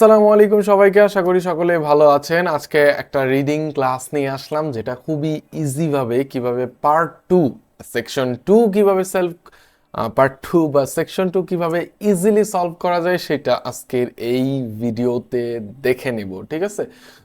আসসালামু আলাইকুম সবাইকে, আশা করি সকলে ভালো আছেন। আজকে একটা রিডিং ক্লাস নিয়ে আসলাম, যেটা খুবই ইজি ভাবে কীভাবে পার্ট টু সেকশন টু কীভাবে সেলফ পার্ট টু বা সেকশন টু কীভাবে ইজিলি সলভ করা যায়, সেটা আজকের এই ভিডিওতে দেখে নিব, ঠিক আছে?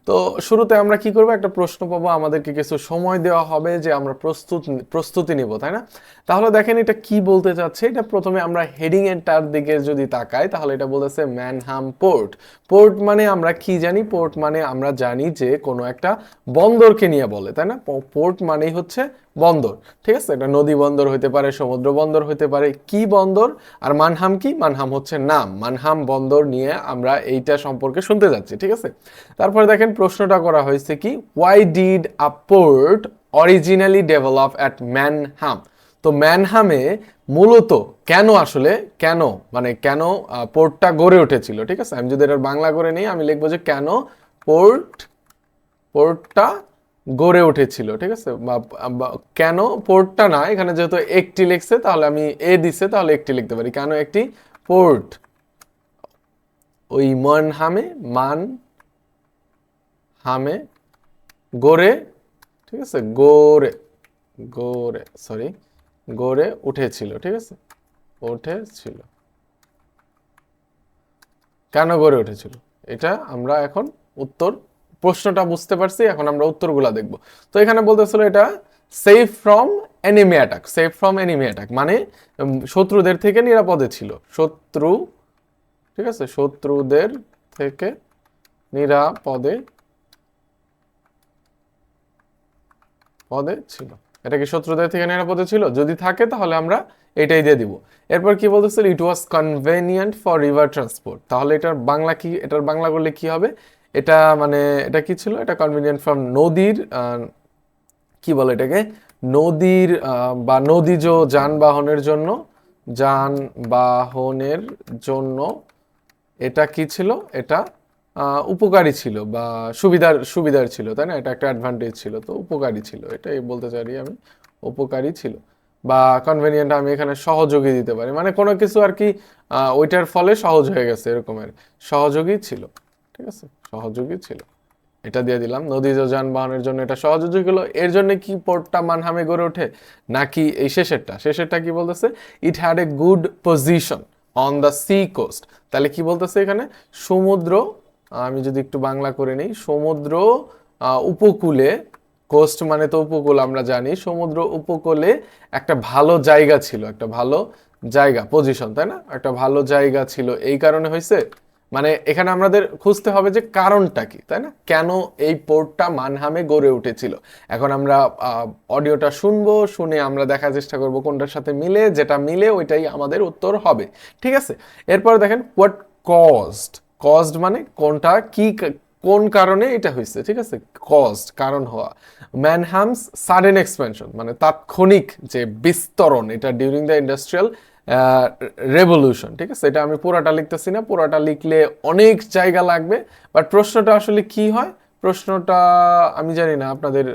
তো শুরুতে আমরা কি করব? একটা প্রশ্ন পাবো, আমাদেরকে কিছু সময় দেওয়া হবে যে আমরা প্রস্তুত, প্রস্তুতি নিব, তাই না? তাহলে দেখেন এটা কি বলতে চাচ্ছে? এটা প্রথমে আমরা হেডিং এর তার দিকে যদি তাকাই, তাহলে এটা বলতেছে ম্যানহাম পোর্ট। পোর্ট মানে আমরা কি জানি? পোর্ট মানে আমরা জানি যে কোনো একটা বন্দরকে নিয়ে বলে, তাই না? পোর্ট মানেই হচ্ছে বন্দর, ঠিক আছে? এটা নদী বন্দর হতে পারে, সমুদ্র বন্দর হতে পারে, কি বন্দর? আর মানহাম কি? মানহাম হচ্ছে নাম। মানহাম বন্দর নিয়ে আমরা এইটা সম্পর্কে শুনতে যাচ্ছি, ঠিক আছে? তারপরে দেখেন প্রশ্নটা করা হয়েছে কি why did a port originally develop at Manham তো ম্যানহামে মূলত কেন আসলে, কেন মানে কেন পোর্টটা গড়ে উঠেছিল, ঠিক আছে? আমি যদি এটার বাংলা করে নিই, আমি লিখব যে কেন পোর্ট পোর্টটা গড়ে উঠেছিল, ঠিক আছে? বা কেন পোর্টটা না, এখানে যেহেতু একটি লিখছে, তাহলে আমি এ দিছে, তাহলে একটি লিখতে পারি। কেন একটি পোর্ট ওই মান হামে মান হামে গড়ে ঠিক আছে? গড়ে গড়ে সরি গড়ে উঠেছিল, ঠিক আছে? উঠেছিল। কেন গড়ে উঠেছিল? এটা আমরা এখন উত্তর, প্রশ্নটা বুঝতে পারছি, এখন আমরা উত্তরগুলা দেখব। তো এখানে বলতেছিল এটা safe from enemy attack safe from enemy attack মানে শত্রুদের থেকে নিরাপদে ছিল। শত্রু, ঠিক আছে? শত্রুদের থেকে নিরাপদে পদে ছিল। এটা কি শত্রুদের থেকে নিরাপদে ছিল? যদি থাকে, তাহলে আমরা এটাই দিয়ে দিব। এরপর কি বলতেছিল? It was convenient for river transport তাহলে এটার বাংলা কি, এটার বাংলা করলে কি হবে? এটা মানে এটা কি ছিল? এটা কনভেনিয়েন্ট ফ্রম নদীর কি বলে এটাকে? নদীর বা নদীজ যানবাহনের জন্য যানবাহনের জন্য এটা কি ছিল? এটা উপকারী ছিল বা সুবিধার সুবিধার ছিল, তাই না? এটা একটা অ্যাডভান্টেজ ছিল, তো উপকারী ছিল, এটাই বলতে চাই আমি, উপকারী ছিল। বা কনভেনিয়েন্ট আমি এখানে সহযোগী দিতে পারি মানে কোনো কিছু আর কি ওইটার ফলে সহজ হয়ে গেছে এরকমের সহযোগী ছিল, ঠিক আছে? সহযোগী ছিল। এটা দিয়ে দিলাম, নদী নদীজ যানবাহনের জন্য এটা সহযোগী হলো, এর জন্য কি পোর্টটা মানহামে গড়ে ওঠে? নাকি এই শেষেরটা? শেষেরটা কি বলতেছে? It had a good position on the sea coast তাহলে কি বলতেছে এখানে? সমুদ্র আমি যদি একটু বাংলা করে নিই, সমুদ্র উপকূলে কোস্ট মানে তো উপকূল আমরা জানি, সমুদ্র উপকূলে একটা ভালো জায়গা ছিল, একটা ভালো জায়গা পজিশন তাই না? একটা ভালো জায়গা ছিল। এই কারণে হয়েছে মানে এখানে আমাদের খুঁজতে হবে যে কারণটা কি, তাই না? কেন এই পোর্টটা মানহামে গড়ে উঠেছিল? এখন আমরা অডিওটা শুনব, শুনে আমরা দেখার চেষ্টা করব কোনটার সাথে মিলে, যেটা মিলে ওইটাই আমাদের উত্তর হবে। ঠিক আছে? এরপর দেখেন হোয়াট কস্ট কস্ট মানে কোনটা, কি কোন কারণে এটা হয়েছে, ঠিক আছে? কস্ট কারণ হওয়া। ম্যানহামস সাডেন এক্সপেনশন মানে তাৎক্ষণিক যে বিস্তরণ, এটা ডিউরিং দ্য ইন্ডাস্ট্রিয়াল রেভলিউশন ঠিক আছে? এটা আমি পুরাটা লিখতেছি না, পুরাটা লিখলে অনেক জায়গা লাগবে বাট প্রশ্নটা আসলে কি হয়? প্রশ্নটা আমি জানি না, আপনাদের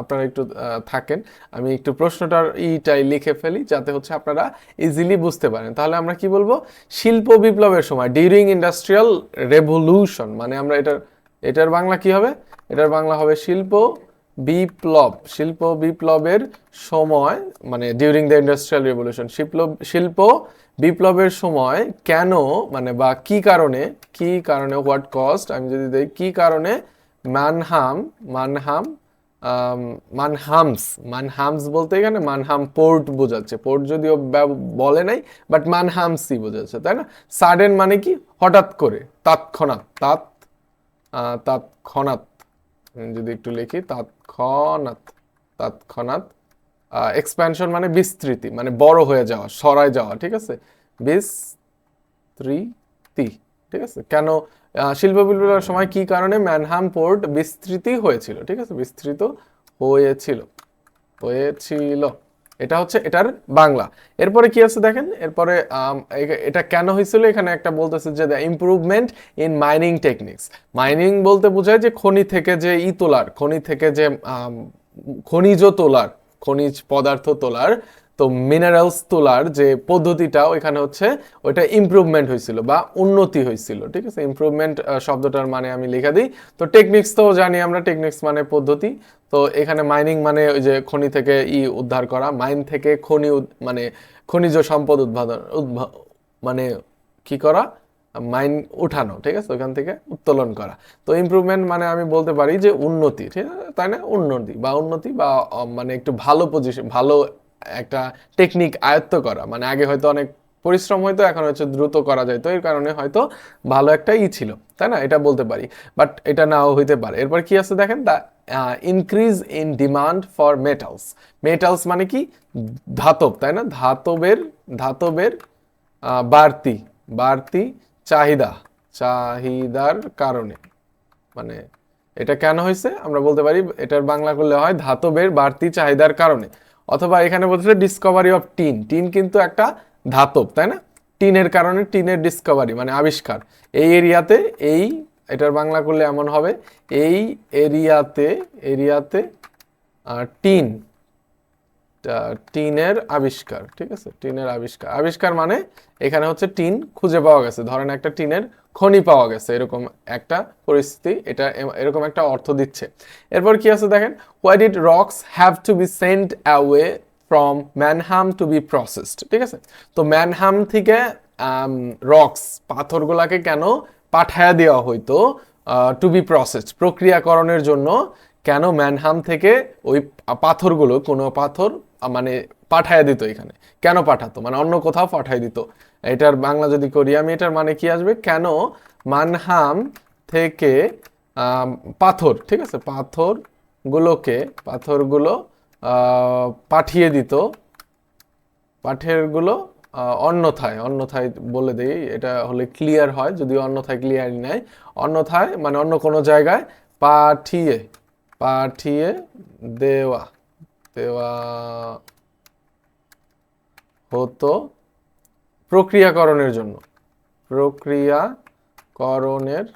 আপনারা একটু থাকেন। আমি একটু প্রশ্নটার ইটাই লিখে ফেলি যাতে হচ্ছে আপনারা ইজিলি বুঝতে পারেন। তাহলে আমরা কি বলব? শিল্প বিপ্লবের সময় ডিউরিং ইন্ডাস্ট্রিয়াল রেভলিউশন মানে আমরা এটার এটার বাংলা কি হবে? এটার বাংলা হবে শিল্প বিপ্লব। শিল্প বিপ্লবের সময় মানে ডিউরিং দ্য ইন্ডাস্ট্রিয়াল রেভলিউশন শিল্প শিল্প বিপ্লবের সময় কেন মানে বা কি কারণে কি কারণে হোয়াট কস্ট আমি যদি দেখি কি কারণে মানহাম মানহাম মানহামস মানহামস বলতে এখানে মানহাম পোর্ট বোঝাচ্ছে। পোর্ট যদিও বলে নাই বাট মানহামসই বোঝাচ্ছে, তাই না? সাডেন মানে কি? হঠাৎ করে, তৎক্ষণাৎ, তাৎ তৎক্ষণাৎ যদি একটু লিখি, তৎক্ষণাৎ তৎক্ষণাৎ এক্সপ্যানশন মানে বিস্তৃতি মানে বড় হয়ে যাওয়া, সরায় যাওয়া, ঠিক আছে? বিস্তৃতি, ঠিক আছে? কেন শিল্প বিপ্লবের সময় কি কারণে ম্যানহাম পোর্ট বিস্তৃতি হয়েছিল? ঠিক আছে, বিস্তৃত হয়েছিল। হয়েছিল। এটা হচ্ছে, এটার বাংলা। এরপরে কি আছে দেখেন? এরপরে এটা কেন হয়েছিল? এখানে একটা বলতেছে যে the improvement in mining techniques mining বলতে বোঝায় যে খনি থেকে যে ই তোলার, খনি থেকে যে খনিজ তোলার, খনিজ পদার্থ তোলার তো মিনারেলস তোলার যে পদ্ধতিটা, ওইখানে হচ্ছে ওইটা ইমপ্রুভমেন্ট হয়েছিল বা উন্নতি হয়েছিল, ঠিক আছে? ইমপ্রুভমেন্ট শব্দটার মানে আমি লিখে দিই। তো টেকনিক্স তো জানি আমরা টেকনিক্স মানে পদ্ধতি। তো এখানে মাইনিং মানে ওই যে খনি থেকে ই উদ্ধার করা মাইন থেকে খনি মানে খনিজ সম্পদ উদ্ভাবন উদ্ভা মানে কি করা? মাইন উঠানো, ঠিক আছে? ওখান থেকে উত্তোলন করা। তো ইমপ্রুভমেন্ট মানে আমি বলতে পারি যে উন্নতি, ঠিক আছে? তাই না? উন্নতি বা উন্নতি বা মানে একটু ভালো পজিশন ভালো একটা টেকনিক আয়ত্ত করা। মানে আগে হয়তো অনেক পরিশ্রম হয়তো এখন হচ্ছে দ্রুত করা যায় তো এর কারণে হয়তো ভালো একটা ই ছিল, তাই না? এটা বলতে পারি। বাট এটা নাও হইতে পারে। এরপর কি আছে দেখেন? The increase in demand for metals metals মানে কি? ধাতব, তাই না? ধাতবের ধাতবের বাড়তি বাড়তি চাহিদা, চাহিদার কারণে। মানে এটা কেন হয়েছে আমরা বলতে পারি, এটার বাংলা করলে হয় ধাতবের বাড়তি চাহিদার কারণে। অথবা এখানে বলছে ডিসকভারি অফ টিন টিন কিন্তু একটা ধাতব, তাই না? টিনের কারণে টিনের ডিসকভারি মানে আবিষ্কার। এই এরিয়াতে এই, এটার বাংলা করলে এমন হবে, এই এরিয়াতে এরিয়াতে টিন টিনের আবিষ্কার, ঠিক আছে? টিনের আবিষ্কার। আবিষ্কার মানে এখানে হচ্ছে টিন খুঁজে পাওয়া গেছে। ধরেন একটা টিনের খনি পাওয়া গেছে, এরকম একটা পরিস্থিতি, এটা এরকম একটা অর্থ দিচ্ছে। এরপর কি আছে দেখেন? Why did rocks have to be sent away from Manham to be processed ঠিক আছে? তো ম্যানহাম থেকে রক্স পাথরগুলাকে কেন পাঠায়া দেওয়া হইতো টু বি প্রসেসড প্রক্রিয়াকরণের জন্য কেন ম্যানহাম থেকে ওই পাথরগুলো কোনো পাথর মানে পাঠায় দিত এখানে? কেন পাঠাতো? মানে অন্য কোথাও পাঠায় দিত। এটার বাংলা যদি করি আমি, এটার মানে কি আসবে? কেন মানহাম থেকে পাথর, ঠিক আছে? পাথরগুলোকে, পাথরগুলো পাঠিয়ে দিত। পাঠেরগুলো অন্যথায় অন্যথায় বলে দিই, এটা হলে ক্লিয়ার হয়, যদিও অন্যথায় ক্লিয়ার নাই। অন্যথায় মানে অন্য কোনো জায়গায় পাঠিয়ে পাঠিয়ে দেওয়া দেওয়া হতো প্রক্রিয়াকরণের জন্য প্রক্রিয়াকরণের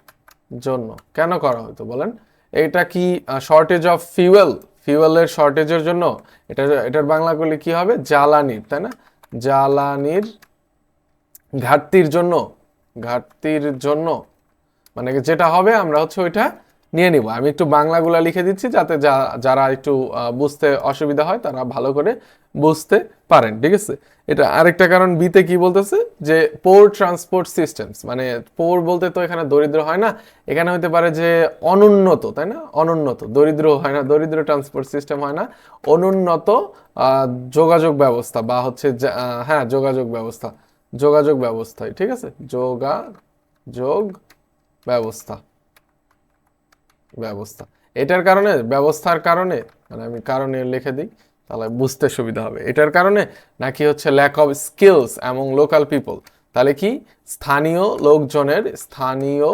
জন্য। কেন করা হতো বলেন? এটা কি শর্টেজ অফ ফিউয়েল ফিউয়েলের শর্টেজের জন্য? এটা, এটার বাংলা করলে কি হবে? জ্বালানির, তাই না? জ্বালানির ঘাটতির জন্য ঘাটতির জন্য। মানে যেটা হবে, আমরা হচ্ছে ওইটা নিয়ে নিব। আমি একটু বাংলাগুলা লিখে দিচ্ছি যাতে যারা একটু বুঝতে অসুবিধা হয় তারা ভালো করে বুঝতে পারেন, ঠিক আছে? এটা আরেকটা কারণ বিতে কি বলতেছে? যে পোর ট্রান্সপোর্ট সিস্টেমস মানে পোর বলতে তো এখানে দরিদ্র হয় না, এখানে হতে পারে যে অনুন্নত, তাই না? অনুন্নত, দরিদ্র হয় না, দরিদ্র ট্রান্সপোর্ট সিস্টেম হয় না, অনুন্নত যোগাযোগ ব্যবস্থা বা হচ্ছে হ্যাঁ যোগাযোগ ব্যবস্থা, যোগাযোগ ব্যবস্থায় ঠিক আছে? যোগাযোগ ব্যবস্থা। ব্যবস্থা। এটার কারণে, ব্যবস্থার কারণে মানে আমি কারণে লিখে দিই, তাহলে বুঝতে সুবিধা হবে। এটার কারণে নাকি হচ্ছে lack of skills among local people তাহলে কি? স্থানীয় লোকজনের স্থানীয়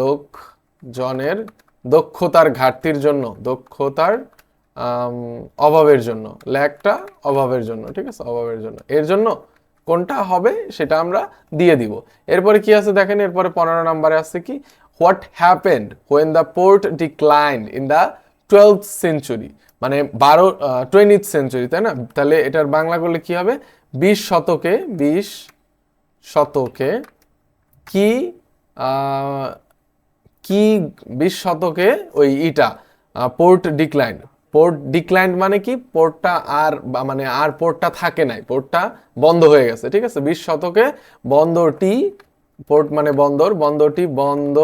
লোকজনের দক্ষতার ঘাটতির জন্য, দক্ষতার অভাবের জন্য ল্যাকটা অভাবের জন্য, ঠিক আছে? অভাবের জন্য। এর জন্য কোনটা হবে সেটা আমরা দিয়ে দিব। এরপরে কি আছে দেখেন? এরপরে পনেরো নম্বরে আছে কি? What happened when the port decline in the twelfth century মানে বারো টোয়েন্টিথ সেঞ্চুরি তাই না? তাহলে এটার বাংলা করলে কি হবে? বিশ শতকে বিশ শতকে কি কি বিশ শতকে ওই ইটা পোর্ট ডিক্লাইন পোর্ট ডিক্লাইন মানে কি? পোর্টটা আর মানে আর পোর্টটা থাকে নাই। পোর্টটা বন্ধ হয়ে গেছে, ঠিক আছে? বিশ শতকে বন্দরটি পোর্ট মানে বন্দর, বন্দরটি বন্ধ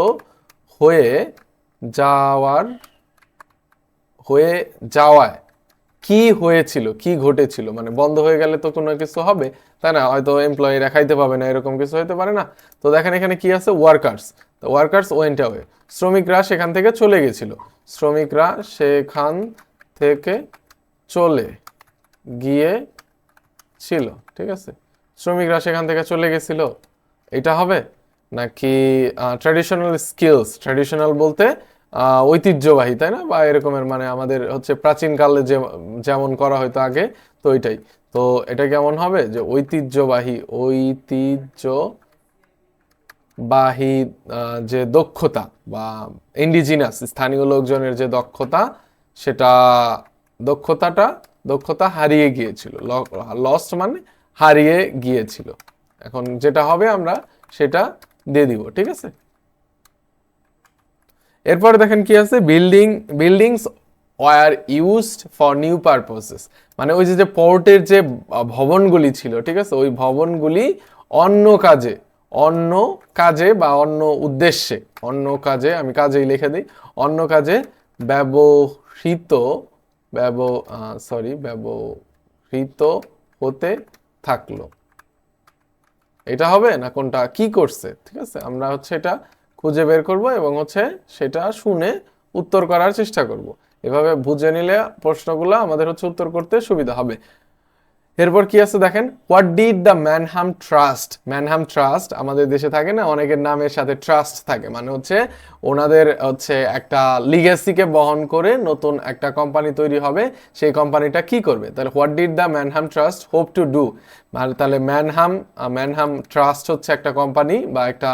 হয়ে যাওয়ার, হয়ে যাওয়ায় কি হয়েছিল, কি ঘটেছিল? মানে বন্ধ হয়ে গেলে তো কোনো কিছু হবে, তাই না? হয়তো এমপ্লয়িরা খাইতে পাবে না, এরকম কিছু হতে পারে না। তো দেখেন এখানে কি আছে? ওয়ার্কার্স তো ওয়ার্কার্স ওয়েন্ট অ্যাওয়ে শ্রমিকরা সেখান থেকে চলে গেছিল। শ্রমিকরা সেখান থেকে চলে গিয়ে ছিল ঠিক আছে? শ্রমিকরা সেখান থেকে চলে গেছিল। এটা হবে? নাকি ট্র্যাডিশনাল স্কিলস ট্র্যাডিশনাল বলতে ঐতিহ্যবাহী, তাই না? বা এরকমের মানে আমাদের হচ্ছে প্রাচীনকালে যে, যেমন করা হয়তো আগে, তো ওইটাই তো এটা কেমন হবে? যে ঐতিহ্যবাহী ঐতিহ্য বাহী যে দক্ষতা বা ইন্ডিজিনাস স্থানীয় লোকজনের যে দক্ষতা, সেটা দক্ষতাটা, দক্ষতা হারিয়ে গিয়েছিল। লস্ট মানে হারিয়ে গিয়েছিল। এখন যেটা হবে আমরা সেটা দিয়ে দিব, ঠিক আছে? এরপরে দেখেন কি আছে? Building buildings were used for new purposes মানে ওই যে যে পোর্টের যে ভবনগুলি ছিল, ঠিক আছে? ওই ভবনগুলি অন্য কাজে অন্য কাজে বা অন্য উদ্দেশ্যে, অন্য কাজে, আমি কাজেই লিখে দিই, অন্য কাজে ব্যবহৃত, ব্যব সরি ব্যবহৃত হতে থাকল। এটা হবে না কোনটা, কি করছে, ঠিক আছে? আমরা হচ্ছে এটা খুঁজে বের করব এবং হচ্ছে সেটা শুনে উত্তর করার চেষ্টা করব। এভাবে বুঝে নিলে প্রশ্নগুলো আমাদের হচ্ছে উত্তর করতে সুবিধা হবে। এরপর কি আছে দেখেন? What did the Manham trust Manham trust আমাদের দেশে থাকে না, অনেকের নামের সাথে ট্রাস্ট থাকে। মানে হচ্ছে ওনাদের হচ্ছে একটা লিগেসিকে বহন করে নতুন একটা কোম্পানি তৈরি হবে, সেই কোম্পানিটা কি করবে? তাহলে what did the Manham trust hope to do তাহলে ম্যানহাম ম্যানহাম ট্রাস্ট হচ্ছে একটা কোম্পানি বা একটা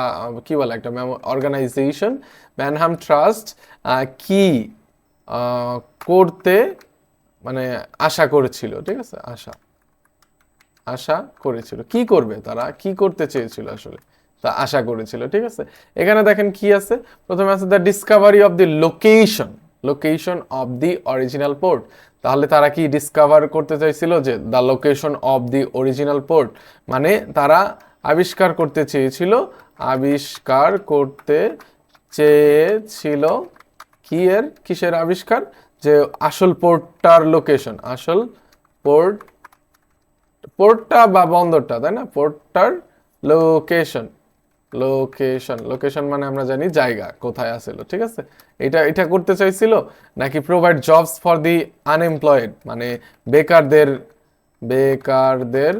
কি বলে একটা অর্গানাইজেশন ম্যানহাম ট্রাস্ট কি করতে মানে আশা করেছিল, ঠিক আছে? আশা। আশা করেছিল। কি করবে তারা? কি করতে চেয়েছিল আসলে? তা আশা করেছিল, ঠিক আছে? এখানে দেখেন কি আছে? প্রথমে আছে the discovery of the location location of the original port তাহলে তারা কি ডিসকভার করতে চাইছিল যে the location of the original port মানে তারা আবিষ্কার করতে চেয়েছিল, আবিষ্কার করতে চেয়েছিল কি এর? কিসের আবিষ্কার? যে আসল পোর্টটার লোকেশন আসল পোর্ট পোর্টটা বা বন্দরটা, তাই না? পোর্টটার লোকেশন লোকেশন লোকেশন মানে আমরা জানি জায়গা, কোথায় আছিল ঠিক আছে? এটা এটা করতে চাইছিল নাকি provide jobs for the unemployed মানে বেকারদের বেকারদের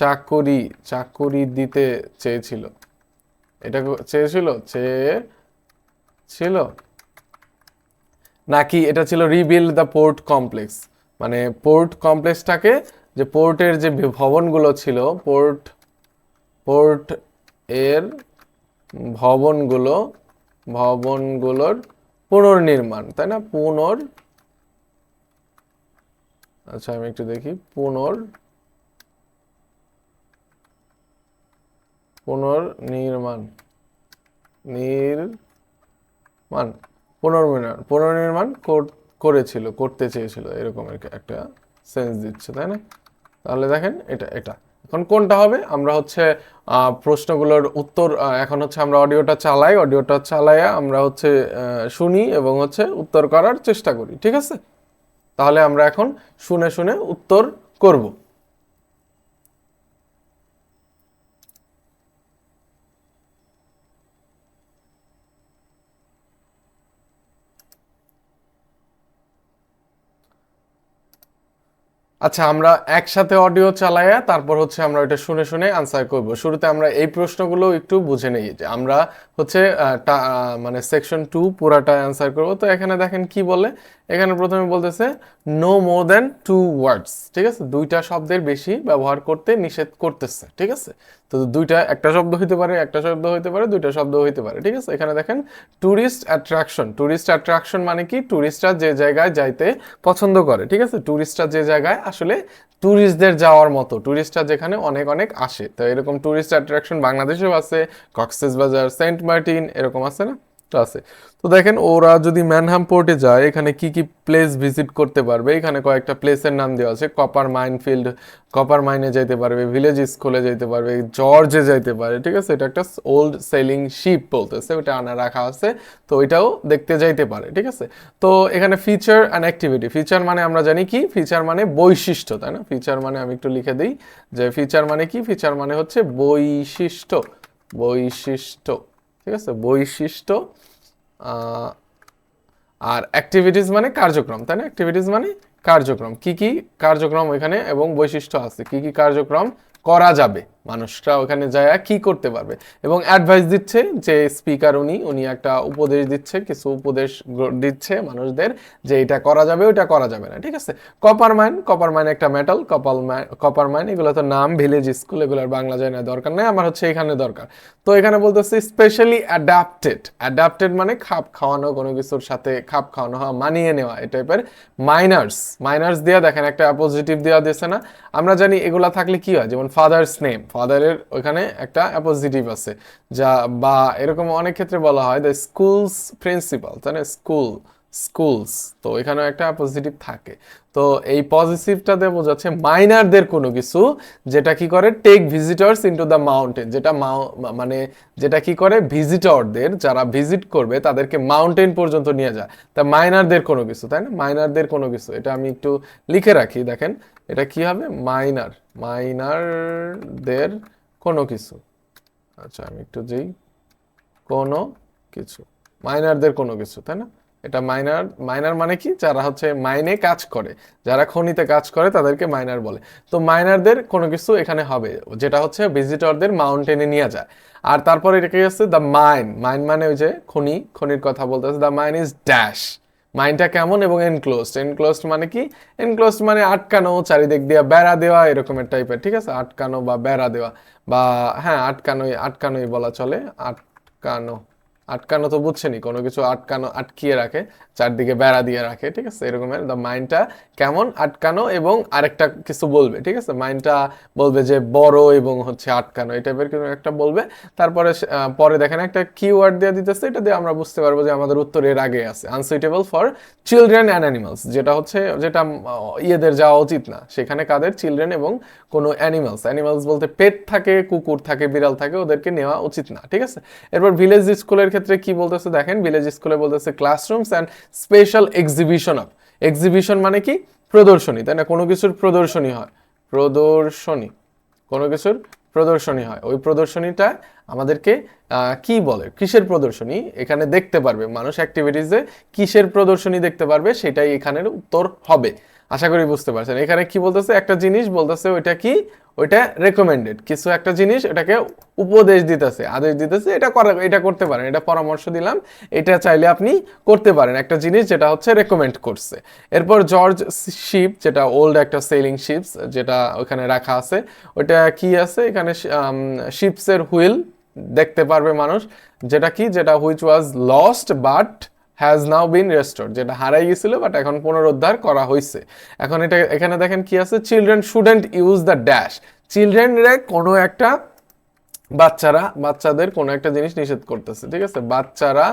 চাকুরি চাকুরি দিতে চেয়েছিল। এটা চেয়েছিল চেয়ে ছিল নাকি এটা ছিল রিবিল্ড দ্য পোর্ট কমপ্লেক্স মানে পোর্ট কমপ্লেক্সটাকে যে পোর্টের যে ভবনগুলো ছিল, পোর্ট পোর্ট এর ভবনগুলো, ভবনগুলোর পুনর্নির্মাণ, তাই না? পুনর আচ্ছা আমি একটু দেখি, পুনর, পুনর্নির্মাণ, নির্মাণ, পুনর্নির্মাণ পুনর্নির্মাণ কর- করেছিল, করতে চেয়েছিল, এরকম একটা সেন্স দিচ্ছে, তাই না? তাহলে দেখেন এটা এটা। এখন কোনটা হবে? আমরা হচ্ছে প্রশ্নগুলোর উত্তর এখন হচ্ছে আমরা অডিওটা চালাই, অডিওটা চালাইয়া আমরা হচ্ছে শুনি এবং হচ্ছে উত্তর করার চেষ্টা করি, ঠিক আছে? তাহলে আমরা এখন শুনে শুনে উত্তর করব। আচ্ছা আমরা একসাথে অডিও চালাইয়া তারপর হচ্ছে আমরা ওইটা শুনে শুনে আনসার করব। শুরুতে আমরা এই প্রশ্নগুলো একটু বুঝে নেই, যে আমরা হচ্ছে মানে সেকশন টু পুরাটা অ্যান্সার করব। তো এখানে দেখেন কি বলে? এখানে প্রথমে বলতেছে no more than two words ঠিক আছে? দুইটা শব্দের বেশি ব্যবহার করতে নিষেধ করতেছে, ঠিক আছে? তো দুইটা, একটা শব্দ হইতে পারে, একটা শব্দ হইতে পারে, দুইটা শব্দ হইতে পারে, ঠিক আছে? এখানে দেখেন ট্যুরিস্ট অ্যাট্রাকশন ট্যুরিস্ট অ্যাট্রাকশন মানে কি? ট্যুরিস্টরা যে জায়গায় যাইতে পছন্দ করে, ঠিক আছে? ট্যুরিস্টরা যে জায়গায় আসলে ট্যুরিস্টদের যাওয়ার মতো ট্যুরিস্টরা যেখানে অনেক অনেক আসে। তো এরকম ট্যুরিস্ট অ্যাট্রাকশন বাংলাদেশেও আছে কক্সেস বাজার সেন্ট মার্টিন এরকম আছে না? আছে। তো দেখেন, ওরা যদি ম্যানহাম পোর্টে যায়, এখানে কি কি প্লেস ভিজিট করতে পারবে? এখানে কয়েকটা প্লেসের নাম দেওয়া আছে। কপার মাইন ফিল্ড কপার মাইনে যাইতে পারবে ভিলেজ স্কুলে যাইতে পারবে জর্জে যাইতে পারে ঠিক আছে? এটা একটা ওল্ড সেলিং শিপ বলতেছে, ওটা আনা রাখা আছে। তো ওইটাও দেখতে যাইতে পারে, ঠিক আছে? তো এখানে ফিচার অ্যান্ড অ্যাক্টিভিটি ফিচার মানে আমরা জানি কি? ফিচার মানে বৈশিষ্ট্য, তাই না? ফিচার মানে আমি একটু লিখে দিই যে ফিচার মানে কি? ফিচার মানে হচ্ছে বৈশিষ্ট্য বৈশিষ্ট্য। ঠিক আছে? বৈশিষ্ট্য আর অ্যাক্টিভিটিস মানে কার্যক্রম, তাই না? অ্যাক্টিভিটিস মানে কার্যক্রম। কি কি কার্যক্রম এখানে এবং বৈশিষ্ট্য আছে? কি কি কার্যক্রম করা যাবে? মানুষরা ওখানে যায় কি করতে পারবে? এবং অ্যাডভাইস দিচ্ছে যে স্পিকার উনি উনি একটা উপদেশ দিচ্ছে, কিছু উপদেশ দিচ্ছে মানুষদের যে এটা করা যাবে ওটা করা যাবে না, ঠিক আছে? কপার মাইন কপার মাইন একটা মেটাল কপাল কপার মাইন এগুলো তো নাম ভিলেজ স্কুল এগুলোর বাংলা যায় না, দরকার নেই, আমার হচ্ছে এখানে দরকার। তো এখানে বলতেছে স্পেশালি অ্যাডাপ্টেড অ্যাডাপ্টেড মানে খাপ খাওয়ানো, কোনো কিছুর সাথে খাপ খাওয়ানো হওয়া মানিয়ে নেওয়া, এই টাইপের মাইনার্স মাইনার্স দেওয়া দেখেন, একটা পজিটিভ দেওয়া দিয়েছে না? আমরা জানি এগুলা থাকলে কি হয়? যেমন ফাদার্স নেম ফাদারের ওখানে একটা অ্যাপোজিটিভ আছে, যা বা এরকম অনেক ক্ষেত্রে বলা হয় দ্য স্কুলস প্রিন্সিপাল তাই না? স্কুল স্কুলস তো এখানেও একটা পজিটিভ থাকে। তো এই পজিটিভটা দিয়ে বোঝাচ্ছে মাইনারদের কোনো কিছু, যেটা কি করে? Take visitors into the mountain যেটা মানে যেটা কি করে? ভিজিটরদের যারা ভিজিট করবে, তাদেরকে মাউন্টেন পর্যন্ত নিয়ে যায়। তা মাইনারদের কোনো কিছু, তাই না? মাইনারদের কোনো কিছু, এটা আমি একটু লিখে রাখি, দেখেন। এটা কি হবে? মাইনার মাইনারদের কোনো কিছু। আচ্ছা আমি একটু যেই, কোনো কিছু। মাইনারদের কোনো কিছু, তাই না? এটা মাইনার মাইনার মানে কি? যারা হচ্ছে মাইনে কাজ করে। যারা খনিতে কাজ করে, তাদেরকে মাইনার বলে। তো মাইনারদের কোনো কিছু এখানে হবে। যেটা হচ্ছে ভিজিটরদের মাউন্টেনে নিয়ে যায়। আর তারপরে এটা কি আছে দ্য মাইন মাইন মানে ওই যে খনি। খনির কথা বলতেছে। দ্য মাইন ইজ ড্যাশ মাইনটা কেমন? এবং এনক্লোজড এনক্লোজড মানে কি? এনক্লোজড মানে আটকানো, চারিদিক দিয়ে বেড়া দেওয়া, এরকমের টাইপের ঠিক আছে? আটকানো বা বেড়া দেওয়া। বা হ্যাঁ আটকানোই আটকানোই বলা চলে। আটকানো আটকানো তো বুঝছেনই, কোনো কিছু আটকানো, আটকিয়ে রাখে, চারদিকে বেড়া দিয়ে রাখে, ঠিক আছে? এরকমের দ্য মাইন্ডটা কেমন আটকানো এবং আরেকটা কিছু বলবে, ঠিক আছে? মাইন্ডটা বলবে যে বড় এবং হচ্ছে আটকানো, এই টাইপের কিছু একটা বলবে। তারপরে পরে দেখেন একটা কিওয়ার্ড দিয়ে দিতেছে, এটা দিয়ে আমরা বুঝতে পারব যে আমাদের উত্তর এর আগে আছে। Unsuitable for children and animals যেটা হচ্ছে, যেটা ইয়েদের যাওয়া উচিত না। সেখানে কাদের? চিলড্রেন এবং কোনো অ্যানিমালস অ্যানিমালস বলতে পেট থাকে, কুকুর থাকে, বিড়াল থাকে, ওদেরকে নেওয়া উচিত না, ঠিক আছে? এরপর ভিলেজ স্কুলের ক্ষেত্রে কি বলতেছে দেখেন ভিলেজ স্কুলে বলতেছে classrooms and special exhibition of exhibition মানে কি? প্রদর্শনী, তাই না? কোনো কিছুর প্রদর্শনী হয়। প্রদর্শনী, কোনো কিছুর প্রদর্শনী হয়। ওই প্রদর্শনীটা আমাদেরকে কি বলে? কিসের প্রদর্শনী? এখানে দেখতে পারবে। মানুষ অ্যাক্টিভিটিসে কিসের প্রদর্শনী দেখতে পারবে? সেটাই এখানের উত্তর হবে। আশা করি বুঝতে পারছেন। এখানে কি বলতেছে? একটা জিনিস বলতেছে, ওইটা কি? ওইটা রেকমেন্ডেড কিছু একটা জিনিস এটাকে উপদেশ দিতেছে, আদেশ দিতেছে, এটা করা, এটা করতে পারেন, এটা পরামর্শ দিলাম, এটা চাইলে আপনি করতে পারেন। একটা জিনিস যেটা হচ্ছে রেকমেন্ড করছে। এরপর জর্জ শিপ যেটা ওল্ড একটা সেলিং শিপস যেটা ওখানে রাখা আছে, ওইটা কি আছে? এখানে শিপসের হুইল দেখতে পারবে মানুষ। যেটা কি? যেটা which was lost but has now been restore যেটা হারাই গেছিল বাট এখন পুনরুদ্ধার করা হয়েছে এখন এটা, এখানে দেখেন কি আছে? Children shouldn't use the dash চিলড্রেনরা কোনো একটা বাচ্চারা, বাচ্চাদের কোনো একটা জিনিস নিষেধ করতেছে, ঠিক আছে? বাচ্চারা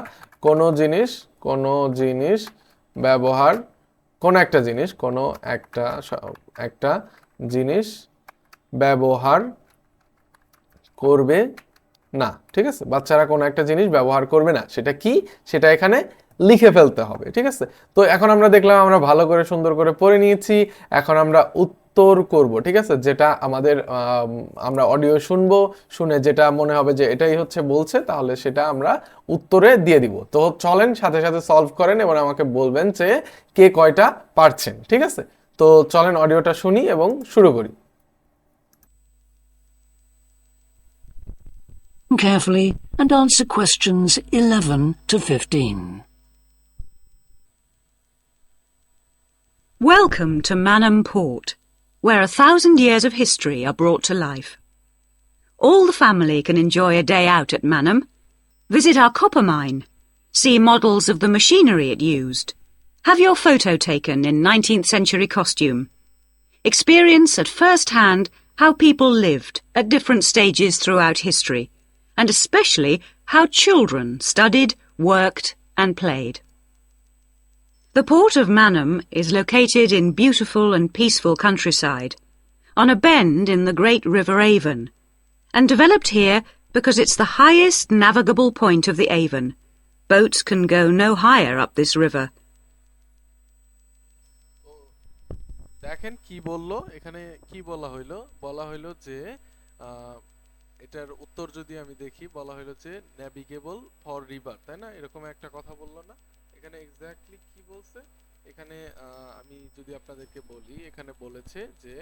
কোনো জিনিস কোনো জিনিস ব্যবহার, কোনো একটা জিনিস, কোনো একটা একটা জিনিস ব্যবহার করবে না, ঠিক আছে? বাচ্চারা কোনো একটা জিনিস ব্যবহার করবে না। সেটা কি? সেটা এখানে লিখে ফেলতে হবে, ঠিক আছে? তো এখন আমরা দেখলাম আমরা ভালো করে সুন্দর করে পড়ে নিয়েছি, এখন আমরা উত্তর করব, ঠিক আছে? যেটা আমাদের আমরা অডিও শুনব, শুনে যেটা মনে হবে যে এটাই হচ্ছে বলছে, তাহলে সেটা আমরা উত্তরে দিয়ে দিব। তো চলেন, সাথে সাথে সলভ করেন এবং আমাকে বলবেন যে কে কয়টা পারছেন, ঠিক আছে? তো চলেন অডিওটা শুনি এবং শুরু করি। Carefully and answer questions 11 to 15. Welcome to Manham Port, where a thousand years of history are brought to life. All the family can enjoy a day out at Manham. Visit our copper mine. See models of the machinery it used. Have your photo taken in 19th century costume. Experience at first hand how people lived at different stages throughout history, and especially how children studied, worked, and played. The port of Manham is located in beautiful and peaceful countryside, on a bend in the great River Avon, and developed here because it's the highest navigable point of the Avon. Boats can go no higher up this river. দেখেন কি বললো এখানে কি বলা হইলো বলা হইলো যে আহ, এটার উত্তর যদি আমি দেখি বলা হইলো যে ন্যাভিগেবল ফর রিভার তাই না এরকম একটা কথা বললো না এখানে এক্স্যাক্টলি কি বলছে? এখানে আমি যদি আপনাদেরকে বলি, এখানে বলেছে যে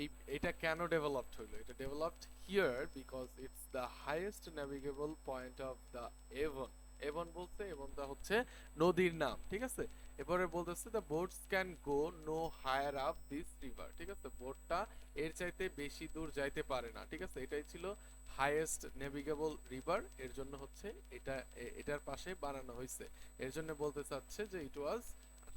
এই, এটা কেন ডেভেলপড হইল? এটা developed here because it's the highest navigable point of the Avon Avon বলতে এভনটা হচ্ছে নদীর নাম, ঠিক আছে? এরপরে বলতেছে the boats can go no higher up this river ঠিক আছে? বোটটা এর চাইতে বেশি দূর যাইতে পারে না, ঠিক আছে? এটাই ছিল হাইয়েস্ট নেভিগেবল রিভার এর জন্য হচ্ছে এটা এটার পাশে বানানো হয়েছে এর জন্য বলতে চাচ্ছে যে it was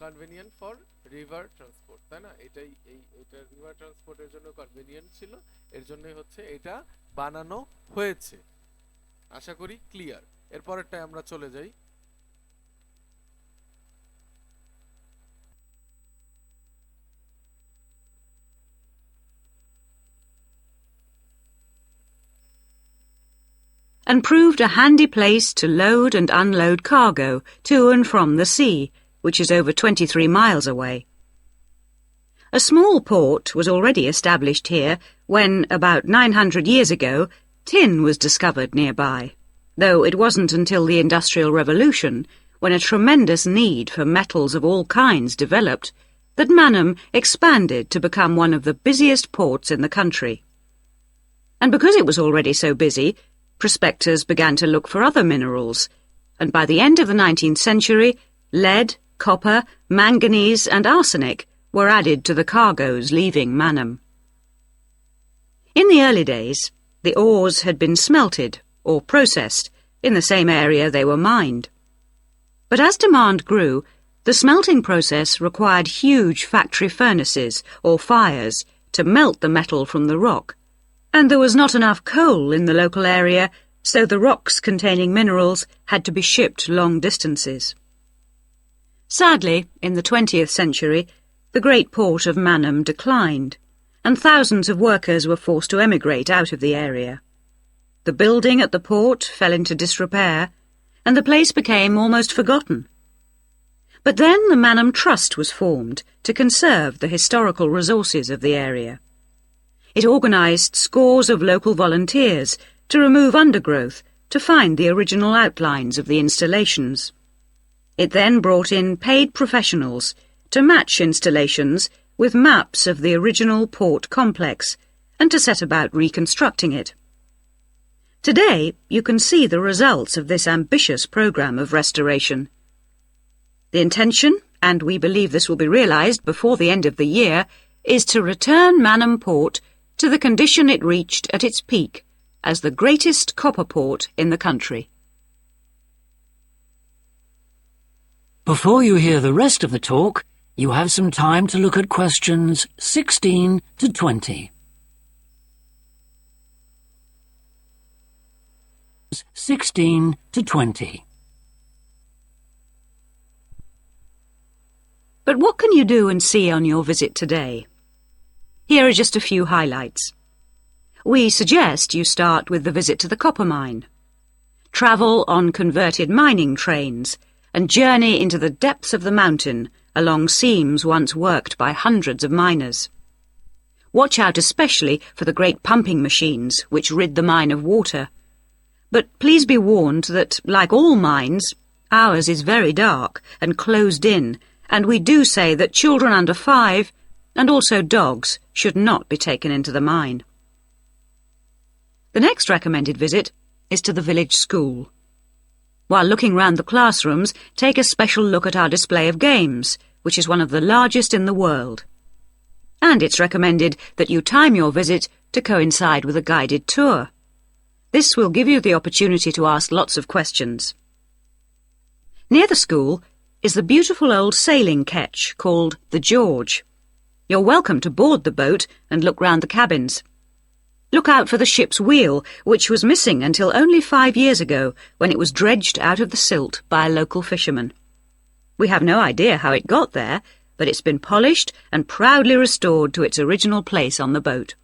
convenient for river transport তাই না? এটাই, এই, এটা রিভার ট্রান্সপোর্টের জন্য কনভেনিয়েন্ট ছিল, এর জন্যই হচ্ছে এটা বানানো হয়েছে। আশা করি ক্লিয়ার এরপরেরটায় আমরা চলে যাই and proved a handy place to load and unload cargo to and from the sea, which is over 23 miles away. A small port was already established here when, about 900 years ago, tin was discovered nearby, though it wasn't until the Industrial Revolution, when a tremendous need for metals of all kinds developed, that Manham expanded to become one of the busiest ports in the country. And because it was already so busy, prospectors began to look for other minerals, and by the end of the 19th century, lead, copper, manganese, and arsenic were added to the cargoes leaving Manham. In the early days, the ores had been smelted or processed in the same area they were mined. But as demand grew, the smelting process required huge factory furnaces or fires to melt the metal from the rock and there was not enough coal in the local area, so the rocks containing minerals had to be shipped long distances. Sadly, in the 20th century, the great port of Manham declined, and thousands of workers were forced to emigrate out of the area. The building at the port fell into disrepair, and the place became almost forgotten. But then the Manham Trust was formed to conserve the historical resources of the area. It organised scores of local volunteers to remove undergrowth to find the original outlines of the installations. It then brought in paid professionals to match installations with maps of the original port complex and to set about reconstructing it. Today, you can see the results of this ambitious programme of restoration. The intention, and we believe this will be realised before the end of the year, is to return Manham Port to the condition it reached at its peak as the greatest copper port in the country. Before you hear the rest of the talk, you have some time to look at questions 16 to 20. 16 to 20. But what can you do and see on your visit today? Here are just a few highlights. We suggest you start with the visit to the copper mine. Travel on converted mining trains and journey into the depths of the mountain along seams once worked by hundreds of miners. Watch out especially for the great pumping machines which rid the mine of water. But please be warned that, like all mines, ours is very dark and closed in, and we do say that children under five and also dogs should not be taken into the mine. The next recommended visit is to the village school. While looking round the classrooms, take a special look at our display of games, which is one of the largest in the world. And it's recommended that you time your visit to coincide with a guided tour. This will give you the opportunity to ask lots of questions. Near the school is the beautiful old sailing ketch called the George. You're welcome to board the boat and look round the cabins. Look out for the ship's wheel, which was missing until only five years ago when it was dredged out of the silt by a local fisherman. We have no idea how it got there, but it's been polished and proudly restored to its original place on the boat.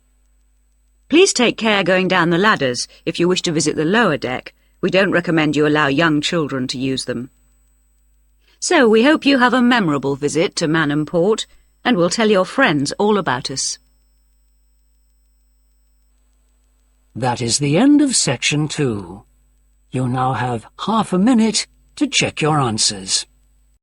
Please take care going down the ladders if you wish to visit the lower deck. We don't recommend you allow young children to use them. So we hope you have a memorable visit to Manham Port, and will tell your friends all about us. That is the end of section two. You now have half a minute to check your answers.